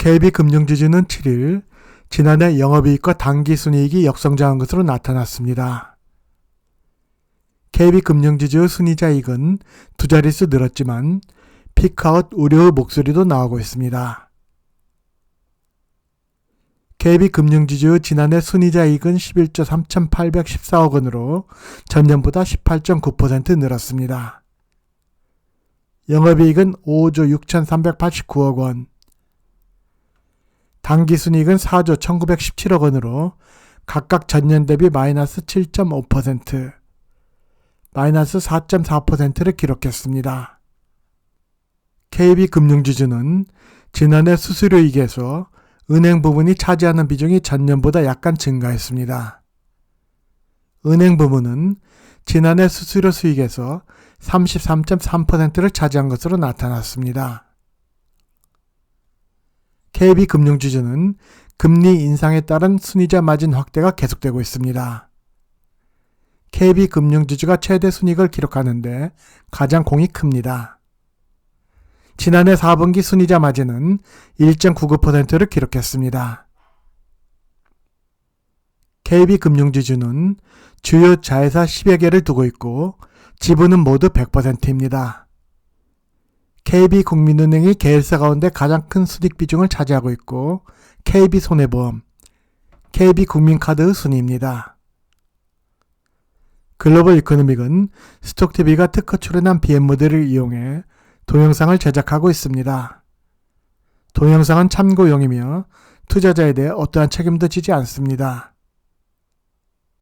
KB금융지주는 7일 지난해 영업이익과 당기순이익이 역성장한 것으로 나타났습니다. KB금융지주의 순이자익은 두 자릿수 늘었지만 피크아웃 우려의 목소리도 나오고 있습니다. KB금융지주의 지난해 순이자익은 11조 3,814억 원으로 전년보다 18.9% 늘었습니다. 영업이익은 5조 6,389억 원, 당기 순이익은 4조 1917억 원으로 각각 전년 대비 마이너스 7.5%, 마이너스 4.4%를 기록했습니다. KB금융지주는 지난해 수수료이익에서 은행 부문이 차지하는 비중이 전년보다 약간 증가했습니다. 은행 부문은 지난해 수수료 수익에서 33.3%를 차지한 것으로 나타났습니다. KB금융지주는 금리 인상에 따른 순이자 마진 확대가 계속되고 있습니다. KB금융지주가 최대 순익을 기록하는데 가장 공이 큽니다. 지난해 4분기 순이자 마진은 1.99%를 기록했습니다. KB금융지주는 주요 자회사 10여 개를 두고 있고 지분은 모두 100%입니다. KB국민은행이 계열사 가운데 가장 큰 수익 비중을 차지하고 있고 KB손해보험, KB국민카드의 순위입니다. 글로벌 이코노믹은 스톡TV가 특허 출연한 BM 모델을 이용해 동영상을 제작하고 있습니다. 동영상은 참고용이며 투자자에 대해 어떠한 책임도 지지 않습니다.